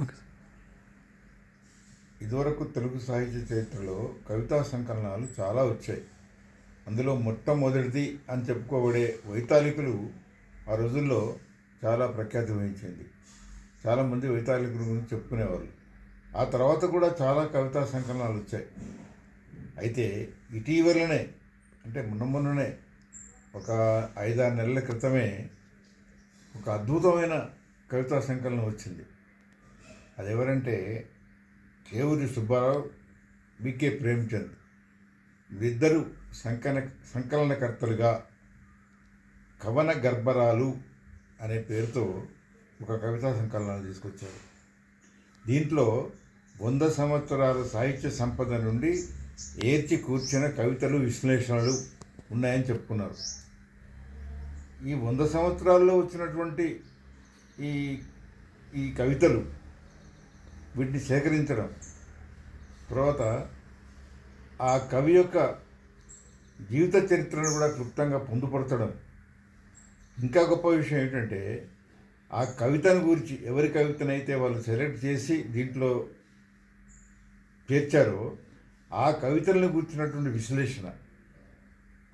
Okay ఇదివరకు తెలుగు సాహిత్య చరిత్రలో కవితా సంకలనాలు చాలా వచ్చాయి. అందులో మొట్టమొదటిది అని చెప్పుకోబడే వైతాళికులు ఆ రోజుల్లో చాలా ప్రఖ్యాతి వహించింది. చాలామంది వైతాళికుల గురించి చెప్పుకునేవాళ్ళు. ఆ తర్వాత కూడా చాలా కవితా సంకలనాలు వచ్చాయి. అయితే ఇటీవలనే అంటే మొన్న మొన్ననే ఒక ఐదారు నెలల క్రితమే ఒక అద్భుతమైన కవితా సంకలనం వచ్చింది. అది ఎవరంటే కేవూరి సుబ్బారావు వికే ప్రేమ్చంద్. వీరిద్దరూ సంకన సంకలనకర్తలుగా కవన గర్భరాలు అనే పేరుతో ఒక కవితా సంకలనాలు తీసుకొచ్చారు. దీంట్లో వంద సంవత్సరాల సాహిత్య సంపద నుండి ఏర్చి కూర్చున్న కవితలు విశ్లేషణలు ఉన్నాయని చెప్పుకున్నారు. ఈ వంద సంవత్సరాల్లో వచ్చినటువంటి ఈ ఈ కవితలు వీటిని సేకరించడం. తర్వాత ఆ కవి యొక్క జీవిత చరిత్రను కూడా క్లుప్తంగా పొందుపరచడం. ఇంకా గొప్ప విషయం ఏంటంటే ఆ కవితను గురించి ఎవరి కవితనైతే వాళ్ళు సెలెక్ట్ చేసి దీంట్లో చేర్చారో ఆ కవితలను గురించినటువంటి విశ్లేషణ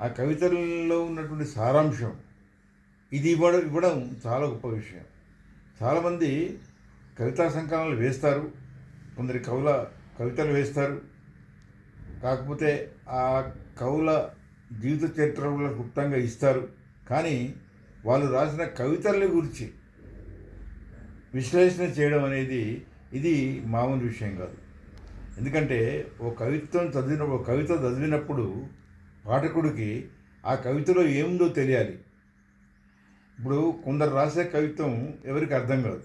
ఆ కవితలలో ఉన్నటువంటి సారాంశం ఇది ఇవ్వడం ఇవ్వడం చాలా గొప్ప విషయం. చాలామంది కవితా సంకలనాలు వేస్తారు కొందరి కవుల కవితలు వేస్తారు. కాకపోతే ఆ కవుల జీవిత చరిత్రలో గుప్తంగా ఇస్తారు. కానీ వాళ్ళు రాసిన కవితల్ని గురించి విశ్లేషణ చేయడం అనేది ఇది మామూలు విషయం కాదు. ఎందుకంటే ఓ కవిత్వం చదివిన ఓ కవిత చదివినప్పుడు పాఠకుడికి ఆ కవితలో ఏముందో తెలియాలి. ఇప్పుడు కొందరు రాసే కవిత్వం ఎవరికి అర్థం కాదు.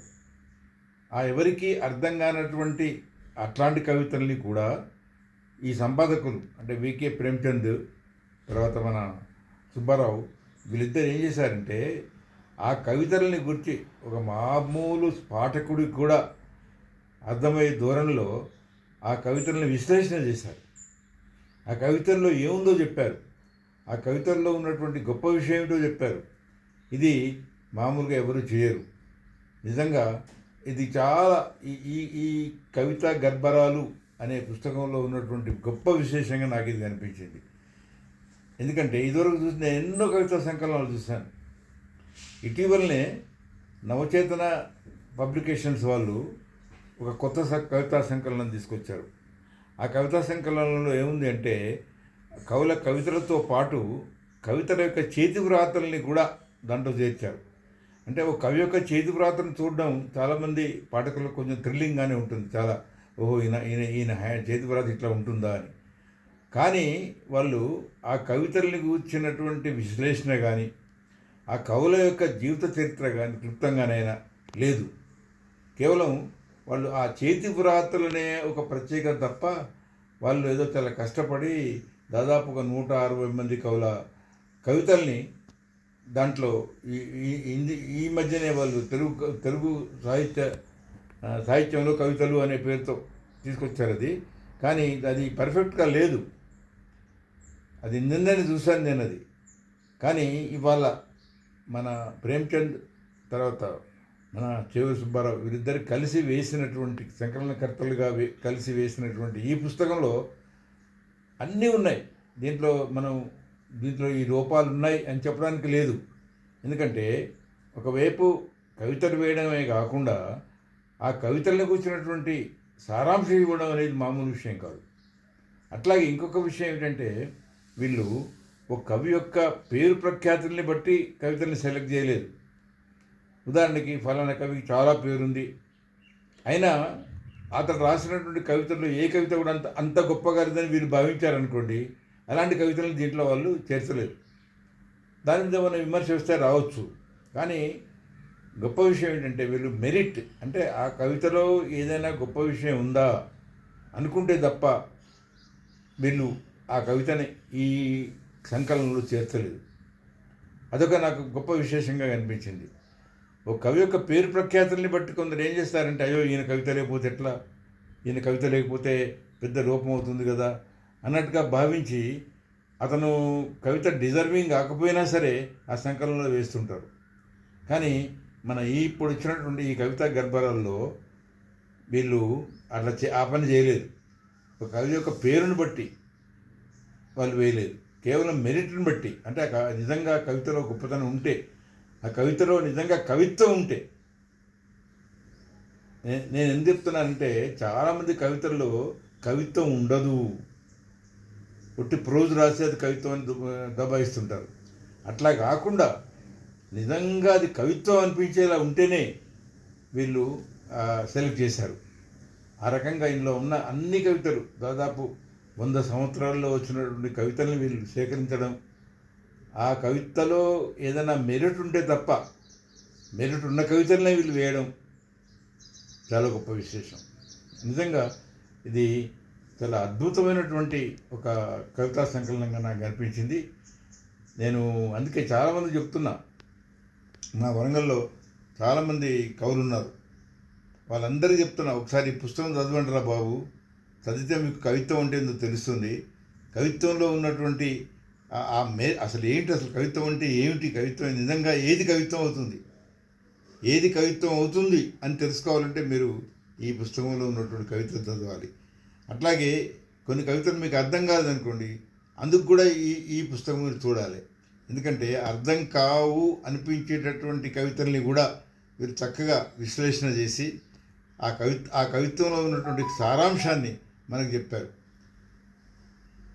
ఆ ఎవరికి అర్థం కానటువంటి అట్లాంటి కవితల్ని కూడా ఈ సంపాదకులు అంటే వికే ప్రేమ్చంద్ తర్వాత మన సుబ్బారావు వీళ్ళిద్దరు ఏం చేశారంటే ఆ కవితల్ని గురించి ఒక మామూలు పాఠకుడికి కూడా అర్థమయ్యే ధోరణిలో ఆ కవితల్ని విశ్లేషణ చేశారు. ఆ కవితల్లో ఏముందో చెప్పారు. ఆ కవితల్లో ఉన్నటువంటి గొప్ప విషయం ఏమిటో చెప్పారు. ఇది మామూలుగా ఎవరు చేయరు. నిజంగా ఇది చాలా ఈ ఈ ఈ కవిత గర్భరాలు అనే పుస్తకంలో ఉన్నటువంటి గొప్ప విశేషంగా నాకు ఇది కనిపించింది ఎందుకంటే ఇదివరకు చూసిన ఎన్నో కవితా సంకలనాలు చూశాను. ఇటీవలనే నవచేతన పబ్లికేషన్స్ వాళ్ళు ఒక కొత్త స- కవితా సంకలనం తీసుకొచ్చారు. ఆ కవితా సంకలనంలో ఏముంది అంటే కవుల కవితలతో పాటు కవితల యొక్క చేతి వ్రాతల్ని కూడా దాంట్లో చేర్చారు. అంటే ఒక కవి యొక్క చేతి ప్రాతను చూడడం చాలామంది పాఠకులకు కొంచెం థ్రిల్లింగ్గానే ఉంటుంది. చాలా ఓహో ఈయన ఈయన ఈయన చేతి ప్రాత ఇట్లా ఉంటుందా అని. కానీ వాళ్ళు ఆ కవితల్ని కూర్చున్నటువంటి విశ్లేషణ కానీ ఆ కవుల యొక్క జీవిత చరిత్ర కానీ క్లుప్తంగానైనా లేదు. కేవలం వాళ్ళు ఆ చేతి వ్రాతలనే ఒక ప్రత్యేకత తప్ప వాళ్ళు ఏదో చాలా కష్టపడి దాదాపు ఒక నూట అరవై మంది కవుల కవితల్ని దాంట్లో ఈ ఈ- ఈ మధ్యనే వాళ్ళు తెలుగు తెలుగు సాహిత్య సాహిత్యంలో కవితలు అనే పేరుతో తీసుకొచ్చారు అది. కానీ అది పర్ఫెక్ట్గా లేదు. అది నిన్ననే చూశాను నేను అది. కానీ ఇవాళ మన ప్రేమ్చంద్ తర్వాత మన చెవి సుబ్బారావు వీరిద్దరు కలిసి వేసినటువంటి సంకలనకర్తలుగా వే- కలిసి వేసినటువంటి ఈ పుస్తకంలో అన్నీ ఉన్నాయి. దీంట్లో మనం దీంట్లో ఈ రూపాలు ఉన్నాయి అని చెప్పడానికి లేదు. ఎందుకంటే ఒకవైపు కవితలు వేయడమే కాకుండా ఆ కవితలను కూర్చున్నటువంటి సారాంశం ఇవ్వడం అనేది మామూలు విషయం కాదు. అట్లాగే ఇంకొక విషయం ఏంటంటే వీళ్ళు ఒక కవి యొక్క పేరు ప్రఖ్యాతుల్ని బట్టి కవితల్ని సెలెక్ట్ చేయలేదు. ఉదాహరణకి ఫలానా కవికి చాలా పేరుంది. అయినా అతను రాసినటువంటి కవితల్లో ఏ కవిత కూడా అంత అంత గొప్పగా లేదని వీరు భావించారనుకోండి అలాంటి కవితలను దీంట్లో వాళ్ళు చేర్చలేదు. దాని మీద మనం విమర్శ వస్తే రావచ్చు. కానీ గొప్ప విషయం ఏంటంటే వీళ్ళు మెరిట్ అంటే ఆ కవితలో ఏదైనా గొప్ప విషయం ఉందా అనుకుంటే తప్ప వీళ్ళు ఆ కవితని ఈ సంకలనంలో చేర్చలేదు. అదొక నాకు గొప్ప విశేషంగా కనిపించింది ఒక కవి యొక్క పేరు ప్రఖ్యాతుల్ని బట్టి కొందరు ఏం చేస్తారంటే అయ్యో ఈయన కవిత లేకపోతే ఎట్లా? ఈయన కవిత లేకపోతే పెద్ద రూపం అవుతుంది కదా? అన్నట్టుగా భావించి అతను కవిత డిజర్వింగ్ కాకపోయినా సరే ఆ సంకలనంలో వేస్తుంటారు. కానీ మన ఈ ఇప్పుడు ఇచ్చినటువంటి ఈ కవితా గర్భాలలో వీళ్ళు అట్లా చే ఆ పని చేయలేదు. ఒక కవి యొక్క పేరుని బట్టి వాళ్ళు వేయలేదు. కేవలం మెరిట్ని బట్టి. అంటే నిజంగా కవితలో గొప్పతనం ఉంటే ఆ కవితలో నిజంగా కవిత్వం ఉంటే. నేను ఎందుకు చెప్తున్నానంటే చాలామంది కవితల్లో కవిత్వం ఉండదు. ఒట్టి ప్రోజు రాసేది కవిత్వం అని దబాయిస్తుంటారు. అట్లా కాకుండా నిజంగా అది కవిత్వం అనిపించేలా ఉంటేనే వీళ్ళు సెలెక్ట్ చేశారు. ఆ రకంగా ఇందులో ఉన్న అన్ని కవితలు దాదాపు వంద సంవత్సరాల్లో వచ్చినటువంటి కవితల్ని వీళ్ళు సేకరించడం ఆ కవితలో ఏదైనా మెరిట్ ఉంటే తప్ప మెరిట్ ఉన్న కవితలనే వీళ్ళు వేయడం చాలా గొప్ప విశేషం. నిజంగా ఇది చాలా అద్భుతమైనటువంటి ఒక కవితా సంకలనంగా నాకు అనిపించింది. నేను అందుకే చాలామంది చెప్తున్నా మా వరంగల్లో చాలామంది కవులు ఉన్నారు. వాళ్ళందరికీ చెప్తున్నా ఒకసారి పుస్తకం చదవండిరా బాబు చదివితే మీకు కవిత్వం అంటే తెలుస్తుంది. కవిత్వంలో ఉన్నటువంటి ఆ- మే అసలు ఏంటి అసలు కవిత్వం అంటే ఏమిటి? కవిత్వం నిజంగా ఏది కవిత్వం అవుతుంది? ఏది కవిత్వం అవుతుంది అని తెలుసుకోవాలంటే మీరు ఈ పుస్తకంలో ఉన్నటువంటి కవిత్వం చదవాలి. అట్లాగే కొన్ని కవితలు మీకు అర్థం కాదనుకోండి అందుకు కూడా ఈ ఈ పుస్తకం మీరు చూడాలి. ఎందుకంటే అర్థం కావు అనిపించేటటువంటి కవితల్ని కూడా మీరు చక్కగా విశ్లేషణ చేసి ఆ కవి ఆ కవిత్వంలో ఉన్నటువంటి సారాంశాన్ని మనకు చెప్పారు.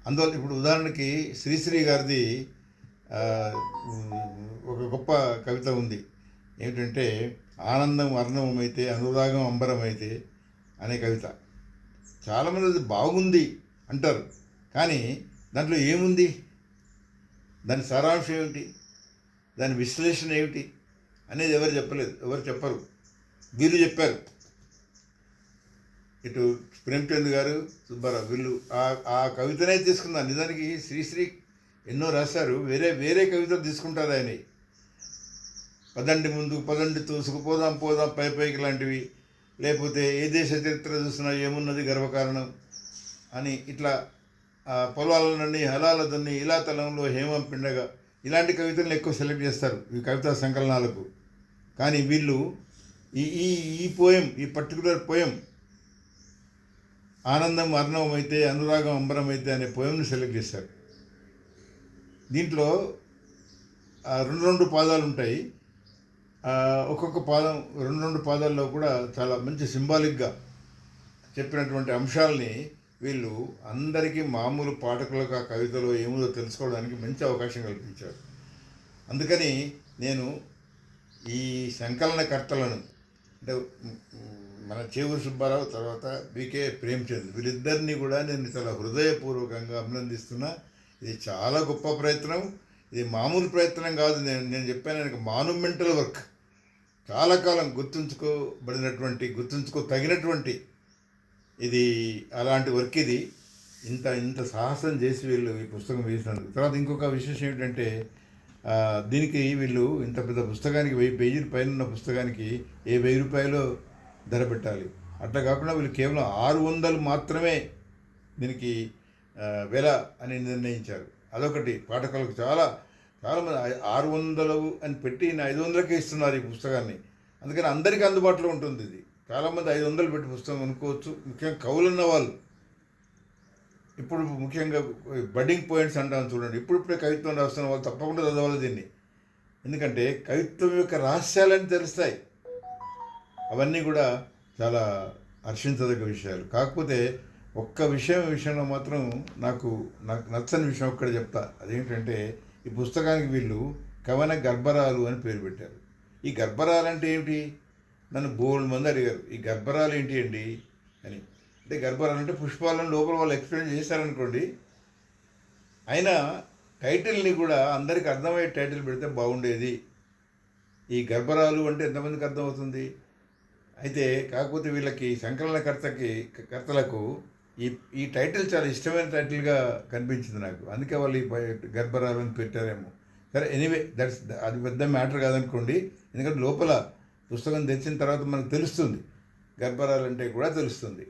అందువల్ల ఇప్పుడు ఉదాహరణకి శ్రీశ్రీ గారిది ఒక గొప్ప కవిత ఉంది. ఏమిటంటే ఆనందం వర్ణమైతే అనురాగం అంబరమైతే అనే కవిత. చాలామంది అది బాగుంది అంటారు. కానీ దాంట్లో ఏముంది? దాని సారాంశం ఏమిటి? దాని విశ్లేషణ ఏమిటి? అనేది ఎవరు చెప్పలేదు ఎవరు చెప్పరు. వీళ్ళు చెప్పారు. ఇటు ప్రేమచంద్ గారు సుబ్బారావు వీళ్ళు ఆ ఆ కవితనే తీసుకున్నారు. నిజానికి శ్రీశ్రీ ఎన్నో రాశారు. వేరే వేరే కవితలు తీసుకుంటారు ఆయన పదండి ముందు పదండి తోసుకుపోదాం పోదాం పై పైకి లాంటివి. లేకపోతే ఏ దేశ చరిత్ర చూసినా ఏమున్నది గర్వకారణం అని ఇట్లా ఆ పొలాలన్నీ హలాలదన్ని ఇలా తలంలో హేమం పిండగా ఇలాంటి కవితలను ఎక్కువ సెలెక్ట్ చేస్తారు ఈ కవితా సంకలనాలకు. కానీ వీళ్ళు ఈ ఈ ఈ పోయం ఈ పర్టికులర్ పోయం ఆనందం అర్ణవం అయితే అనురాగం అంబరం అయితే అనే పోయంని సెలెక్ట్ చేశారు. దీంట్లో రెండు రెండు పాదాలు ఉంటాయి ఒక్కొక్క పాదం రెండు రెండు పాదాల్లో కూడా చాలా మంచి సింబాలిక్గా చెప్పినటువంటి అంశాలని వీళ్ళు అందరికీ మామూలు పాఠకులకు ఆ కవితలో ఏముందో తెలుసుకోవడానికి మంచి అవకాశం కల్పించారు. అందుకని నేను ఈ సంకలనకర్తలను అంటే మన చేవూరు సుబ్బారావు తర్వాత బీకే ప్రేమ్చంద్ వీళ్ళిద్దరినీ కూడా నేను చాలా హృదయపూర్వకంగా అభినందిస్తున్నా. ఇది చాలా గొప్ప ప్రయత్నం. ఇది మామూలు ప్రయత్నం కాదు. నేను నేను చెప్పాను మానుమెంటల్ వర్క్ చాలా కాలం గుర్తుంచుకోబడినటువంటి గుర్తుంచుకో తగినటువంటి ఇది అలాంటి వర్క్ ఇది. ఇంత ఇంత సాహసం చేసి వీళ్ళు ఈ పుస్తకం వేసినందుకు. తర్వాత ఇంకొక విశేషం ఏంటంటే దీనికి వీళ్ళు ఇంత పెద్ద పుస్తకానికి వెయ్యి పేజీల పైన ఉన్న పుస్తకానికి ఏ వెయ్యి రూపాయలు ధర పెట్టాలి? అట్లా కాకుండా వీళ్ళు కేవలం ఆరు వందలు మాత్రమే దీనికి వెల అని నిర్ణయించారు. అదొకటి. పాఠకులకు చాలా చాలామంది ఆరు వందలు అని పెట్టి నేను ఐదు వందలకే ఇస్తున్నారు ఈ పుస్తకాన్ని. అందుకని అందరికీ అందుబాటులో ఉంటుంది ఇది. చాలామంది ఐదు వందలు పెట్టి పుస్తకం కొనుక్కోవచ్చు. ముఖ్యంగా కవులున్న వాళ్ళు. ఇప్పుడు ముఖ్యంగా బడ్డింగ్ పాయింట్స్ అంటాను చూడండి. ఇప్పుడిప్పుడే కవిత్వం రాస్తున్న వాళ్ళు తప్పకుండా చదవాలి దీన్ని. ఎందుకంటే కవిత్వం యొక్క రహస్యాలని తెలుస్తాయి. అవన్నీ కూడా చాలా హర్షించదగ్గ విషయాలు. కాకపోతే ఒక్క విషయం విషయంలో మాత్రం నాకు నాకు నచ్చని విషయం ఒక్కడే చెప్తా. అదేంటంటే ఈ పుస్తకానికి వీళ్ళు కవన గర్భరాలు అని పేరు పెట్టారు. ఈ గర్భరాలు అంటే ఏమిటి? నన్ను బోల్డ్ మంది అడిగారు. ఈ గర్భరాలు ఏంటి అండి? అని. అంటే గర్భరాలు అంటే పుష్పాలను లోపల వాళ్ళు ఎక్స్ప్లెయిన్ చేశారనుకోండి అయినా టైటిల్ని కూడా అందరికి అర్థమయ్యే టైటిల్ పెడితే బాగుండేది. ఈ గర్భరాలు అంటే ఎంతమందికి అర్థమవుతుంది? అయితే కాకపోతే వీళ్ళకి సంకలనకర్తకి కర్తలకు ఈ ఈ టైటిల్ చాలా ఇష్టమైన టైటిల్గా కనిపించింది నాకు. అందుకే వాళ్ళు ఈ పై- గర్భరాలని పెట్టారేమో. సరే ఎనీవే దట్స్ అది పెద్ద మ్యాటర్ కాదనుకోండి. ఎందుకంటే లోపల పుస్తకం తెచ్చిన తర్వాత మనకు తెలుస్తుంది. గర్భరాలంటే కూడా తెలుస్తుంది.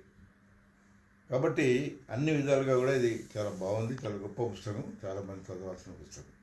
కాబట్టి అన్ని విధాలుగా కూడా ఇది చాలా బాగుంది. చాలా గొప్ప పుస్తకం. చాలా మంది చదవాల్సిన పుస్తకం.